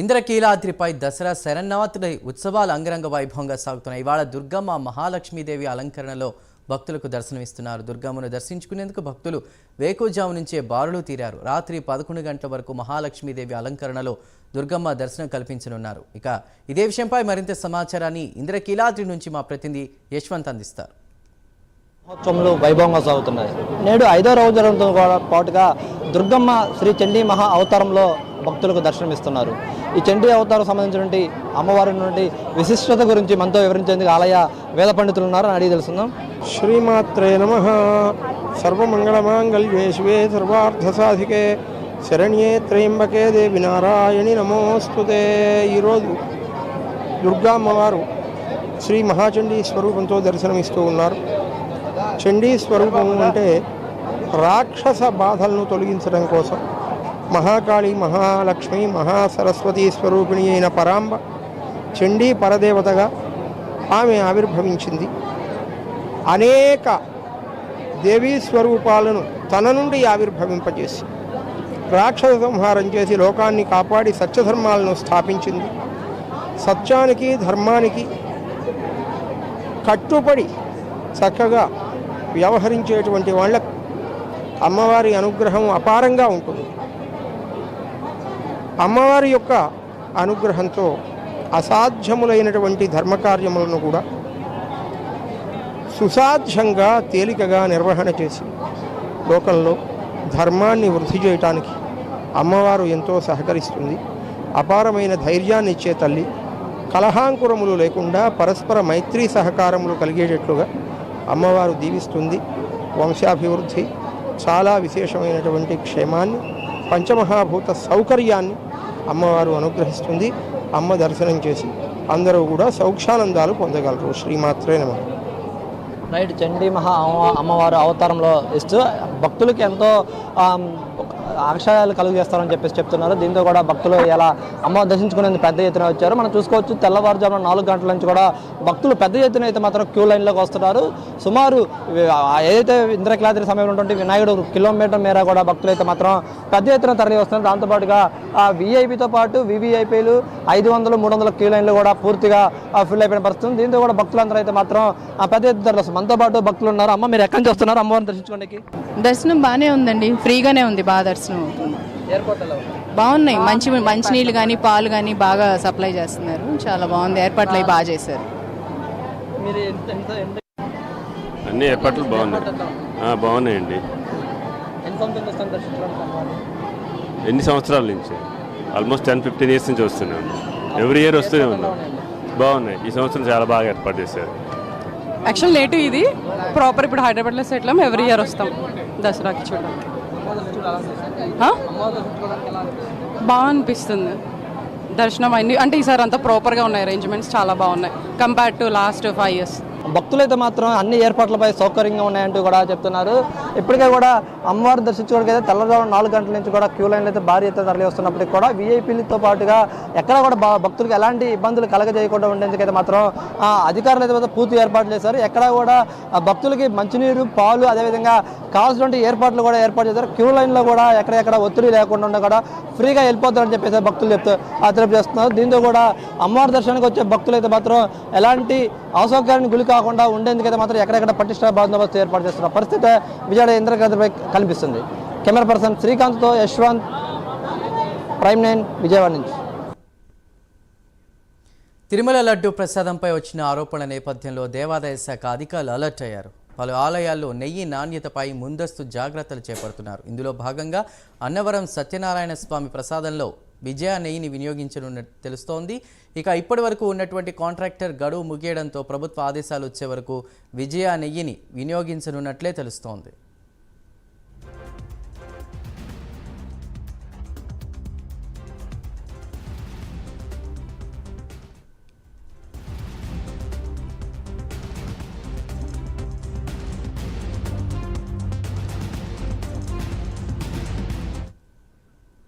ఇంద్రకీలాద్రిపై దసరా శరన్నవాతుడై ఉత్సవాలు అంగరంగ వైభవంగా సాగుతున్నాయి ఇవాళ దుర్గమ్మ మహాలక్ష్మీదేవి అలంకరణలో భక్తులకు దర్శనమిస్తున్నారు. దుర్గమ్మను దర్శించుకునేందుకు భక్తులు వేకుజాము నుంచే బారులు తీరారు. రాత్రి పదకొండు గంటల వరకు మహాలక్ష్మీదేవి అలంకరణలో దుర్గమ్మ దర్శనం కల్పించనున్నారు. ఇక ఇదే విషయంపై మరింత సమాచారాన్ని ఇంద్రకీలాద్రి నుంచి మా ప్రతినిధి యశ్వంత్ అందిస్తారు. మహోత్సవంలో వైభవంగా సాగుతున్నాయి. నేడు ఐదో రోజులతో పాటుగా దుర్గమ్మ శ్రీ చండీ మహా అవతారంలో భక్తులకు దర్శనమిస్తున్నారు. ఈ చండీ అవతారం సంబంధించినటువంటి అమ్మవారి నుండి విశిష్టత గురించి మనతో వివరించేందుకు ఆలయ వేద పండితులు ఉన్నారు అని అడిగి తెలుసుకుందాం. శ్రీమాత్రే నమ. సర్వమంగళమాంగళ్యే శివే సర్వార్థసాధికే. శరణ్యే త్రయంబకే దేవి నారాయణి నమోస్తుతే ఈరోజు దుర్గా అమ్మవారు శ్రీ మహాచండీ స్వరూపంతో దర్శనమిస్తూ ఉన్నారు. చండీ స్వరూపం అంటే రాక్షస బాధలను తొలగించడం కోసం. మహాకాళి మహాలక్ష్మి మహాసరస్వతి స్వరూపిణి అయిన పరాంబ చండీ పరదేవతగా ఆమె ఆవిర్భవించింది. అనేక దేవీ స్వరూపాలను తన నుండి ఆవిర్భవింపజేసి రాక్షస సంహారం చేసి లోకాన్ని కాపాడి సత్యధర్మాలను స్థాపించింది. సత్యానికి ధర్మానికి కట్టుబడి చక్కగా వ్యవహరించేటువంటి వాళ్ళ అమ్మవారి అనుగ్రహం అపారంగా ఉంటుంది. అమ్మవారి యొక్క అనుగ్రహంతో అసాధ్యములైనటువంటి ధర్మకార్యములను కూడా సుసాధ్యంగా తేలికగా నిర్వహణ చేసి లోకంలో ధర్మాన్ని వృద్ధి చేయటానికి అమ్మవారు ఎంతో సహకరిస్తుంది. అపారమైన ధైర్యాన్ని ఇచ్చే తల్లి కలహాంకురములు లేకుండా పరస్పర మైత్రీ సహకారములు కలిగేటట్లుగా అమ్మవారు దీవిస్తుంది. వంశాభివృద్ధి చాలా విశేషమైనటువంటి క్షేమాన్ని పంచమహాభూత సౌకర్యాన్ని అమ్మవారు అనుగ్రహిస్తుంది అమ్మ దర్శనం చేసి అందరూ కూడా సౌక్షానందాలు పొందగలరు. శ్రీమాత్రే నమ. రైట్ చండీ మహా అమ్మ- అమ్మవారు అవతారంలో ఇస్తూ భక్తులకి ఎంతో ఆమ్, ఆశయాలు కలుగు చేస్తారని చెప్పేసి చెప్తున్నారు. దీంతో కూడా భక్తులు ఎలా అమ్మ దర్శించుకునేందుకు పెద్ద ఎత్తున వచ్చారు. మనం చూసుకోవచ్చు తెల్లవారుజామున నాలుగు గంటల నుంచి కూడా భక్తులు పెద్ద ఎత్తున అయితే మాత్రం క్యూ లైన్లోకి వస్తున్నారు. సుమారు ఏదైతే ఇంద్రకీలాద్రి సమయంలో ఉన్నటువంటి వినాయకుడు కిలోమీటర్ మేర కూడా భక్తులు అయితే మాత్రం పెద్ద ఎత్తున తరలి వస్తున్నారు. దాంతోపాటుగా ఆ విఐపితో పాటు వివిఐపీలు ఐదు వందలు మూడు వందల క్యూ లైన్లు కూడా పూర్తిగా ఫిల్ అయిపోయిన పరిస్థితి దీంతో కూడా భక్తులందరూ అయితే మాత్రం ఆ పెద్ద ఎత్తున తరలి వస్తున్నారు. మనతో పాటు భక్తులు ఉన్నారు. అమ్మ మీరు ఎక్కడి నుంచి వస్తున్నారు? అమ్మవారిని దర్శించుకోండి. దర్శనం బాగానే ఉందండి. ఫ్రీగానే ఉంది బాగా దర్శనం అవుతుంది. బాగున్నాయి. మంచి మంచినీళ్ళు కానీ పాలు కానీ బాగా సప్లై చేస్తున్నారు. చాలా బాగుంది. ఏర్పాట్లు అవి బాగా చేశారు. మీరు ఎంత ఎంత ఎంత అన్ని ఏర్పాట్లు బాగున్నాయి. ఆ, బాగున్నాయండి? ఎన్ని సంవత్సరాల నుంచి ఆల్మోస్ట్ టెన్ ఫిఫ్టీన్ ఇయర్స్ నుంచి వస్తున్నాం. ఎవ్రీ ఇయర్ వస్తూనే ఉన్నాం. బాగున్నాయి. ఈ సంవత్సరం చాలా బాగా ఏర్పాటు చేశారు. యాక్చువల్ నేటివ్ ఇది. ప్రాపర్ ఇప్పుడు హైదరాబాద్లో సెటిల్ అయ్యాం. ఎవ్రీ ఇయర్ వస్తాం. దసరాకి చూడడానికి? బాగా అనిపిస్తుంది. దర్శనం అయింది అంటే ఈసారి అంతా ప్రాపర్గా ఉన్నాయి అరేంజ్మెంట్స్ చాలా బాగున్నాయి. Compare to last five years భక్తులైతే మాత్రం అన్ని ఏర్పాట్లపై సౌకర్యంగా ఉన్నాయంటూ కూడా చెప్తున్నారు. ఇప్పటికే కూడా అమ్మవారిని దర్శించుకోవడానికి తెల్లవారు నాలుగు గంటల నుంచి కూడా క్యూ లైన్లు అయితే భారీ ఎత్తున తరలి వస్తున్నప్పటికీ కూడా వీఐపీలతో పాటుగా ఎక్కడ కూడా భక్తులకు ఎలాంటి ఇబ్బందులు కలగజేయకుండా ఉండేందుకైతే మాత్రం ఆ, అధికారులు అయితే పూర్తి ఏర్పాట్లు చేశారు. ఎక్కడ కూడా భక్తులకి మంచినీరు పాలు అదేవిధంగా కావాల్సినటువంటి ఏర్పాట్లు కూడా ఏర్పాటు చేశారు. క్యూ లైన్లో కూడా ఎక్కడెక్కడ ఒత్తిడి లేకుండా ఉండ కూడా ఫ్రీగా వెళ్ళిపోతారని చెప్పేసి భక్తులు చెప్తూ ఆ తెలియజేస్తున్నారు. దీంతో కూడా అమ్మవారి దర్శనానికి వచ్చే భక్తులు అయితే మాత్రం ఎలాంటి అసౌకర్యానికి గురి కాకుండా ఉండేందుకైతే మాత్రం ఎక్కడెక్కడ పటిష్ట బందోబస్తు ఏర్పాటు చేస్తున్న పరిస్థితి విజయవాడ ఇంద్రకేంద్రపై కనిపిస్తుంది. కెమెరా పర్సన్ శ్రీకాంత్తో యశ్వంత్ ప్రైమ్ నైన్ విజయవాడ నుంచి. తిరుమల లడ్డు ప్రసాదంపై వచ్చిన ఆరోపణల నేపథ్యంలో దేవాదాయ శాఖ అధికారులు అలర్ట్ అయ్యారు. పలు ఆలయాల్లో నెయ్యి నాణ్యతపై ముందస్తు జాగ్రత్తలు చేపడుతున్నారు. ఇందులో భాగంగా అన్నవరం సత్యనారాయణ స్వామి ప్రసాదంలో విజయ నెయ్యిని వినియోగించనున్నట్టు తెలుస్తోంది. ఇక ఇప్పటి వరకు ఉన్నటువంటి కాంట్రాక్టర్ గడువు ముగియడంతో ప్రభుత్వ ఆదేశాలు వచ్చే వరకు విజయ నెయ్యిని వినియోగించనున్నట్లే తెలుస్తోంది.